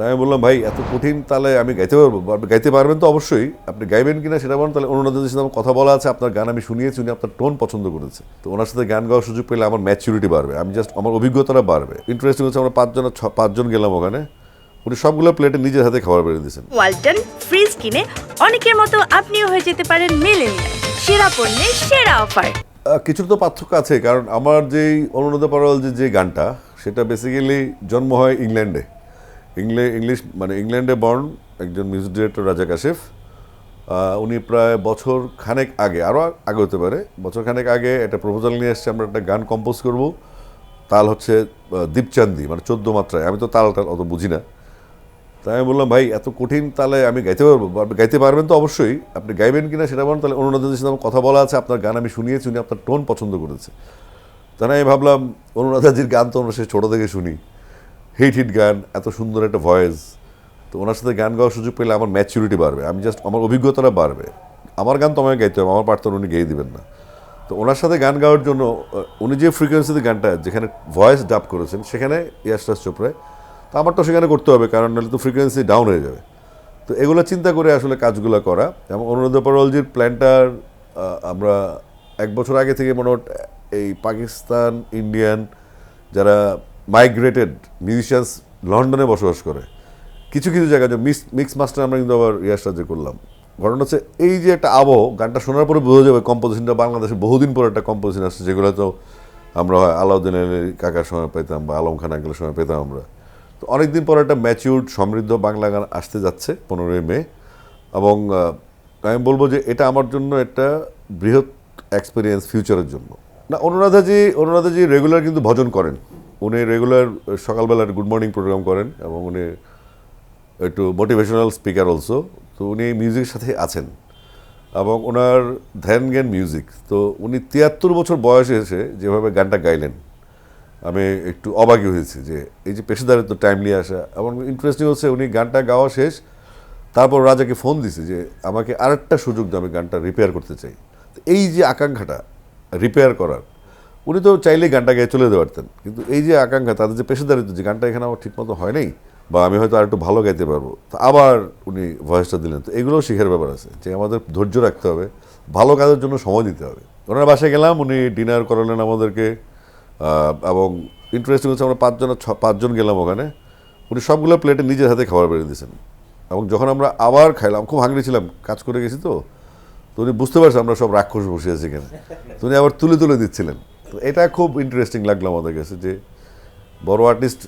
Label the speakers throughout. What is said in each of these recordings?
Speaker 1: তাই আমি বললাম ভাই এত কঠিন তাহলে আমি গাইতে পারব? গাইতে পারবেন তো অবশ্যই। আপনি গাইবেন কিনা সেটা বলেন তাহলে অনুরাধাদের সাথে আমার কথা বলা আছে আপনার গান আমি শুনিয়েছি উনি আপনার টোন পছন্দ করেছে। তো ওনার সাথে গান গাওয়ার সুযোগ পেলে আমার ম্যাচুরিটি বাড়বে আমি জাস্ট আমার অভিজ্ঞতাটা বাড়বে। ইন্টারেস্টিং হচ্ছে আমরা পাঁচজন পাঁচজন গেলাম ওখানে উনি সবগুলো প্লেটে নিজের হাতে খাবার বেড়ে দিয়েছেন।
Speaker 2: ওয়ালটন ফ্রিজ কিনে অনেকের মতো আপনিও হয়ে যেতে পারেন মিলেনিয়াল। সেরা পণ্যের সেরা অফার।
Speaker 1: কিছুর তো পার্থক্য আছে কারণ আমার যেই অনুরাধা পারওয়াল যে যে গানটা সেটা বেসিক্যালি জন্ম হয় ইংল্যান্ডে। ইংলে, ইংলিশ মানে ইংল্যান্ডে বর্ন একজন মিউজিক ডিরেক্টর রাজা কাশেফ। উনি প্রায় বছর খানেক আগে আরও আগে হতে পারে, বছর খানেক আগে একটা প্রপোজাল নিয়ে এসছে, আমরা একটা গান কম্পোজ করব। তাল হচ্ছে দীপচান্দি মানে চোদ্দ মাত্রায়। আমি তো তাল তালটা অত বুঝি না। তাই আমি বললাম, ভাই, এত কঠিন তাহলে আমি গাইতে পারব? গাইতে পারবেন তো অবশ্যই। আপনি গাইবেন কিনা সেটা বলেন, তাহলে অনুরাধাদের সাথে আমার কথা বলা আছে, আপনার গান আমি শুনিয়েছি, উনি আপনার টোন পছন্দ করেছে। তাই আমি ভাবলাম অনুরাধাজির গান তো আমরা সে ছোটো থেকে শুনি। হিট হিট গান, এত সুন্দর একটা ভয়েস তো ওনার সাথে গান গাওয়ার সুযোগ পেলে আমার ম্যাচুরিটি বাড়বে। আমি জাস্ট আমার অভিজ্ঞতাটা বাড়বে। আমার গান তো আমাকে গাইতে হবে, আমার পার্ট উনি গেয়ে দেবেন না। তো ওনার সাথে গান গাওয়ার জন্য উনি যে ফ্রিকোয়েন্সিতে গানটা, যেখানে ভয়েস ডাব করেছেন, সেখানে ইয়াশরাজ চোপড়ায় তো আমার তো সেখানে করতে হবে, কারণ নাহলে তো ফ্রিকোয়েন্সি ডাউন হয়ে যাবে। তো এগুলো চিন্তা করে আসলে কাজগুলো করা। এবং অনুরাধা পরওয়ালজির প্ল্যানটার আমরা এক বছর আগে থেকে মনে এই পাকিস্তান ইন্ডিয়ান যারা মাইগ্রেটেড মিউজিশিয়ানস লন্ডনে বসবাস করে। কিছু কিছু জায়গায় যে মিক্স মিক্স মাস্টার আমরা কিন্তু আবার ইয়ার সাহায্য করলাম। ঘটনা হচ্ছে এই যে একটা আবহ, গানটা শোনার পরে বোঝা যাবে কম্পোজিশনটা বাংলাদেশে বহুদিন পর একটা কম্পোজিশন আসছে, যেগুলো তো আমরা হয় আলাউদ্দিন আলীর কাকার সময় পেতাম বা আলম খান আঙ্কেলের সময় পেতাম আমরা। তো অনেকদিন পর একটা ম্যাচিউর্ড সমৃদ্ধ বাংলা গান আসতে যাচ্ছে পনেরোই মে। এবং আমি বলব যে এটা আমার জন্য একটা বৃহৎ এক্সপিরিয়েন্স ফিউচারের জন্য। না, অনুরাধাজি অনুরাধাজি রেগুলার কিন্তু ভজন করেন। উনি রেগুলার সকালবেলার গুড মর্নিং প্রোগ্রাম করেন এবং উনি একটু মোটিভেশনাল স্পিকার অলসো তো উনি মিউজিকের সাথে আছেন। এবং ওনার ধ্যান জ্ঞান মিউজিক তো উনি তিয়াত্তর বছর বয়সে এসে যেভাবে গানটা গাইলেন, আমি একটু অবাকি হয়েছি যে এই যে পেশাদারিত্ব টাইমলি আসা এবং ইন্টারেস্টিং হচ্ছে উনি গানটা গাওয়া শেষ, তারপর রাজাকে ফোন দিছে যে আমাকে আরেকটা সুযোগ দাও, আমি গানটা রিপেয়ার করতে চাই। তো এই যে আকাঙ্ক্ষাটা রিপেয়ার করার উনি তো চাইলেই গানটা গায়ে চলে যেতে পারতেন। কিন্তু এই যে আকাঙ্ক্ষা, তাদের যে পেশাদারিত্ব, যে গানটা এখানে আমার ঠিকমতো হয় নাই, বা আমি হয়তো আর একটু ভালো গাইতে পারব, তো আবার উনি ভয়েসটা দিলেন। তো এগুলোও শেখার ব্যাপার আছে, যে আমাদের ধৈর্য রাখতে হবে, ভালো কাজের জন্য সময় দিতে হবে। ওনার বাসায় গেলাম, উনি ডিনার করালেন আমাদেরকে এবং ইন্টারেস্টিং হচ্ছে আমরা পাঁচজন পাঁচজন গেলাম ওখানে। উনি সবগুলো প্লেটে নিজের হাতে খাবার বেড়ে দিয়েছেন। এবং যখন আমরা আবার খাইলাম, খুব হাঙ্গরি ছিলাম, কাজ করে গেছি তো তো উনি বুঝতে পারছেন আমরা সব রাক্ষস বসে আছি এখানে। তো উনি আবার তুলে তুলে দিচ্ছিলেন। তো এটা খুব ইন্টারেস্টিং লাগল আমাদের কাছে যে বড় আর্টিস্ট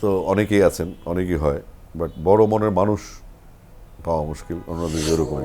Speaker 1: তো অনেকেই আছেন, অনেকেই হয় বাট বড় মনের মানুষ পাওয়া মুশকিল, অন্যদের এরকম